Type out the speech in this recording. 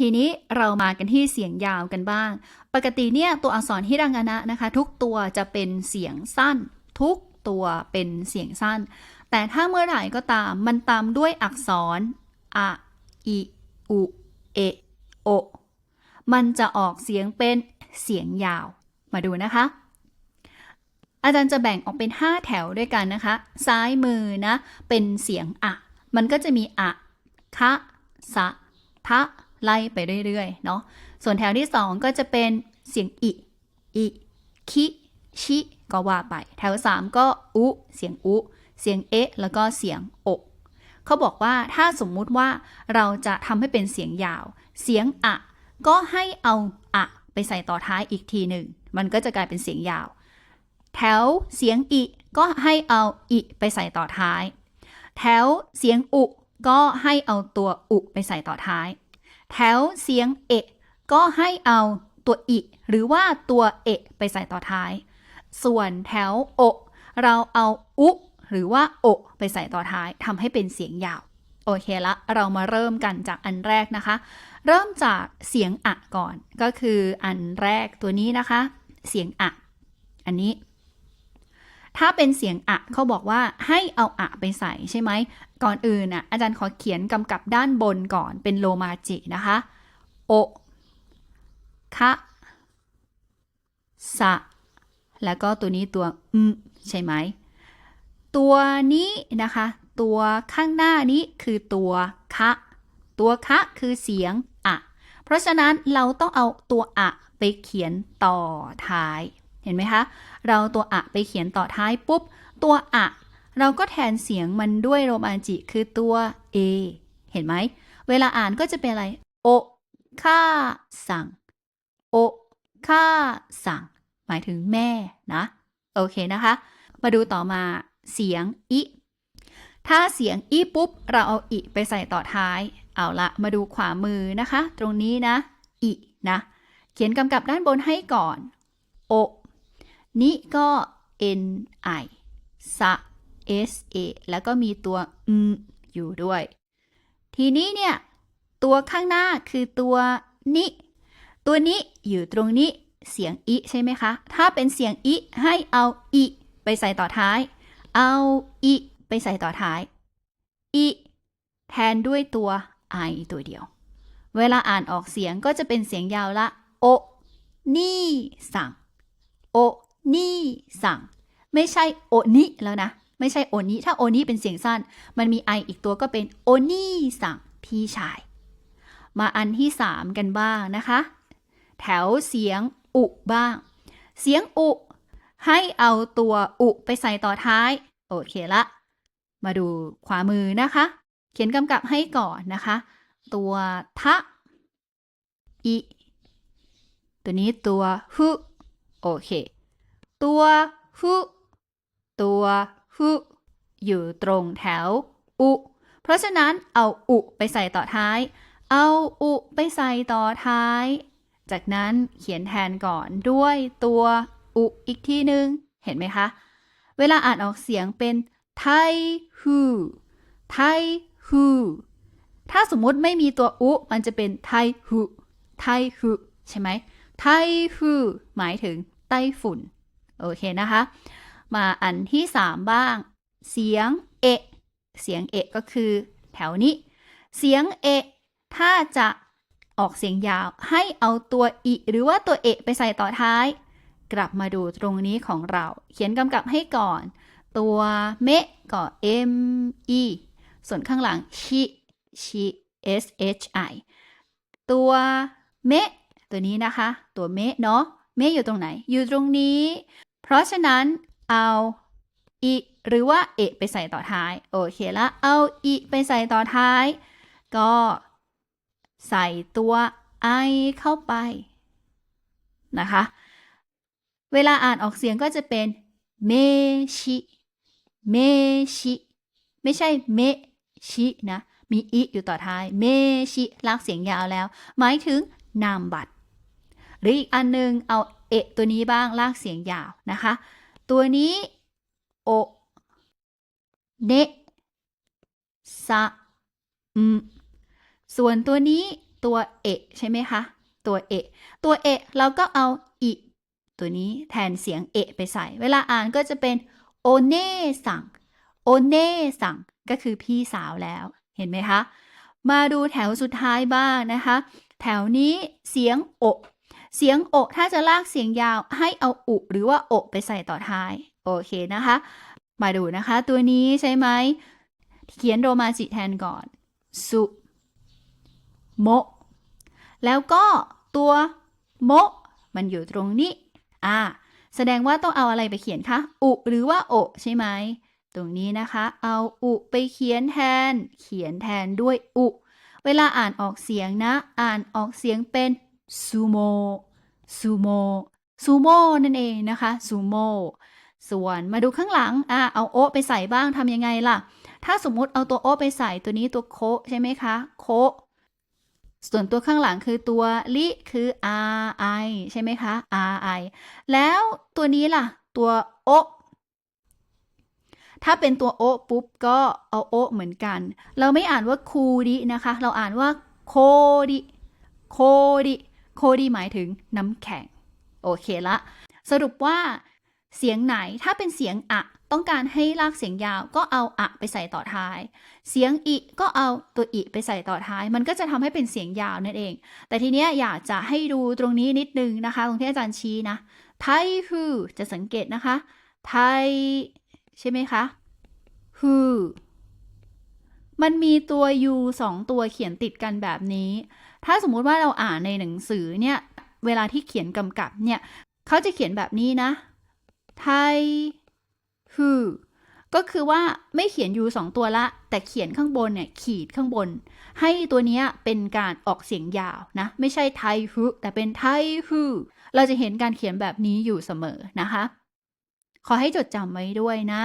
ทีนี้เรามากันที่เสียงยาวกันบ้าง ปกติเนี่ยตัวอักษรฮิรางานะนะคะ ทุกตัวจะเป็นเสียงสั้น ทุกตัวเป็นเสียงสั้น แต่ถ้าเมื่อไหร่ก็ตามมันตามด้วยอักษรอะอิอุเอโอมันจะออกเสียงเป็นเสียงยาว มาดูนะคะ อาจารย์จะแบ่งออกเป็น 5 แถวด้วยกันนะคะ ซ้ายมือนะ เป็นเสียงอะ มันก็จะมีอะ คะ สะ ทะ ไล่ไปเรื่อยๆ เนาะ ส่วนแถวที่ 2 ก็จะเป็นเสียงอิ อิ คิ ชิ ก็ว่าไป แถว 3 ก็อุ เสียงอุ เสียงเอะ แล้วก็เสียงโอะเขาบอกว่าถ้าสมมุติว่าเราจะทำให้เป็นเสียงยาว เสียงอะ ก็ให้เอาอะไปใส่ต่อท้ายอีกทีหนึ่ง มันก็จะกลายเป็นเสียงยาว แถวเสียงอิ ก็ให้เอาอิไปใส่ต่อท้าย แถวเสียงอุ ก็ให้เอาตัวอุไปใส่ต่อท้าย แถวเสียงเอะก็ให้เอาตัวอิ หรือว่าตัวเอะไปใส่ต่อท้าย ส่วนแถวโอะเราเอาอุ หรือว่าโอะไปใส่ต่อท้ายทำให้เป็นเสียงยาว โอเคละเรามาเริ่มกันจากอันแรกนะคะ เริ่มจากเสียงอะก่อน ก็คืออันแรกตัวนี้นะคะ เสียงอะ อันนี้ ถ้าเป็นเสียงอะเขาบอกว่าให้เอาอะไปใส่ใช่ไหม ก่อนอื่นน่ะอาจารย์ขอเขียนกำกับด้านบนก่อนเป็นโลมาจินะคะ โอ คะสะ แล้วก็ตัวนี้ตัวอืมใช่ไหม ตัวนี้นะคะ ตัวข้างหน้านี้คือตัวคะ ตัวคะคือเสียงอะ เพราะฉะนั้นเราต้องเอาตัวอะไปเขียนต่อท้าย เห็นไหมคะ เราตัวอะไปเขียนต่อท้ายปุ๊บ ตัวอะเราก็แทนเสียงมันด้วยโรมาจิคือตัว A เห็นไหม เวลาอ่านก็จะเป็นอะไร โอค่าสั่ง โอค่าสั่ง หมายถึงแม่นะ โอเคนะคะ มาดูต่อมาเสียงอิถ้าเสียงอีปุ๊บ เราเอาอิไปใส่ต่อท้าย เอาละมาดูขวามือนะคะ ตรงนี้นะอินะ เขียนกำกับด้านบนให้ก่อน โอ นี่ก็ n i สะ s a แล้วก็มีตัวอือยู่ด้วย ทีนี้เนี่ย ตัวข้างหน้าคือตัวนิตัวนี้อยู่ตรงนี้เสียงอิใช่ไหมคะ ถ้าเป็นเสียงอิให้เอาอิไปใส่ต่อท้าย เอาอิไปใส่ต่อท้ายอิแทนด้วยตัว i ตัวเดียว เวลาอ่านออกเสียงก็จะเป็นเสียงยาวละ โอ นี่ สั่ง โอ นี่สั่ง ไม่ใช่โอนิแล้วนะ ไม่ใช่โอนิถ้าโอนิเป็นเสียงสั้น มันมี i อีกตัวก็เป็นโอนี่สั่งพี่ชาย มาอันที่3กันบ้างนะคะ แถวเสียงอุบ้าง เสียงอุ ให้เอาตัวอุไปใส่ต่อท้าย โอเคละ มาดูขวามือนะคะ เขียนกำกับให้ก่อนนะคะ ตัวทะอิตัวนี้ตัวฮึโอเค ตัวฮึตัวฮึอยู่ตรงแถวอุ เพราะฉะนั้นเอาอุไปใส่ต่อท้าย เอาอุไปใส่ต่อท้าย จากนั้นเขียนแทนก่อนด้วยตัวอุอีกทีหนึ่งเห็นไหมคะ เวลาอ่านออกเสียงเป็นไทฮูไทฮูถ้าสมมุติไม่มีตัวอุ มันจะเป็นไทฮูไทฮูใช่ไหมไทฮูหมายถึงไต้ฝุ่น โอเคนะคะ มาอันที่ 3 บ้าง เสียงเอะเสียงเอะก็คือแถวนี้ เสียงเอะถ้าจะออกเสียงยาวให้เอาตัวอิหรือว่าตัวเอะไปใส่ต่อท้าย กลับมาดูตรงนี้ของเรา เขียนกำกับให้ก่อน ตัวเมะก็ m e ส่วนข้างหลังชิชิ s h i ตัวเมะตัวนี้นะคะ ตัวเมะเนาะเมะอยู่ตรงไหน อยู่ตรงนี้ ราะฉะนั้นเอาอิหรือว่าเอะไปใส่ต่อท้าย โอเคละเอาอิไปใส่ต่อท้าย ก็ใส่ตัวไอเข้าไปนะคะ เวลาอ่านออกเสียงก็จะเป็นเมชิเมชิไม่ใช่เมชินะ มีอิอยู่ต่อท้าย เมชิลากเสียงยาวแล้ว หมายถึงนามบัตร หรืออีกอันนึงเอาเเอะตัวนี้บ้างลากเสียงยาวนะคะ ตัวนี้โอเนะซะอืมส่วนตัวนี้ตัวเอะใช่ไหมคะ ตัวเอะตัวเอะเราก็เอาอิตัวนี้แทนเสียงเอะไปใส่ เวลาอ่านก็จะเป็นโอเน่สั่งโอเน่สั่งก็คือพี่สาวแล้วเห็นไหมคะ มาดูแถวสุดท้ายบ้างนะคะ แถวนี้เสียงโอ เสียงโอะถ้าจะลากเสียงยาวให้เอาอุ หรือว่าโอะไปใส่ต่อท้าย โอเคนะคะ มาดูนะคะ ตัวนี้ใช่ไหม เขียนโรมาจิแทนก่อน สุโมะแล้วก็ตัวโมะมันอยู่ตรงนี้อ่าแสดงว่าต้องเอาอะไรไปเขียนคะ อุ หรือว่าโอะใช่ไหม ตรงนี้นะคะ เอาอุไปเขียนแทน เขียนแทนด้วยอุ เวลาอ่านออกเสียงนะ อ่านออกเสียงเป็น ซูโมซูโมซูโมนั่นเองนะคะซูโมส่วนมาดูข้างหลังอ่าเอาโอไปใส่บ้างทำยังไงล่ะ ถ้าสมมุติเอาตัวโอไปใส่ตัวนี้ตัวโคะใช่ไหมคะ โคะส่วนตัวข้างหลังคือตัวลิคือ r i ใช่ไหมคะ r i แล้วตัวนี้ล่ะ ตัวโอถ้าเป็นตัวโอปุ๊บก็เอาโอเหมือนกัน เราไม่อ่านว่าคูดินะคะ เราอ่านว่าโคดิโคดิ โคดิหมายถึงน้ำแข็ง โอเคละ สรุปว่า เสียงไหนถ้าเป็นเสียงอะ ต้องการให้ลากเสียงยาวก็เอาอะไปใส่ต่อท้าย เสียงอิก็เอาตัวอิไปใส่ต่อท้าย มันก็จะทำให้เป็นเสียงยาวนั่นเอง แต่ทีเนี้ยอยากจะให้ดูตรงนี้นิดนึงนะคะ ตรงที่อาจารย์ชี้นะ ไทฮือจะสังเกตนะคะ ไทใช่ไหมคะฮือมันมีตัว u สองตัวเขียนติดกันแบบนี้ ถ้าสมมุติว่าเราอ่านในหนังสือเนี่ย เวลาที่เขียนกำกับเนี่ย เขาจะเขียนแบบนี้นะ ไทฮือก็คือว่าไม่เขียน u สองตัวละ แต่เขียนข้างบนเนี่ยขีดข้างบน ให้ตัวนี้เป็นการออกเสียงยาวนะ ไม่ใช่ไทฮือแต่เป็นไทฮือเราจะเห็นการเขียนแบบนี้อยู่เสมอนะคะ ขอให้จดจำไว้ด้วยนะ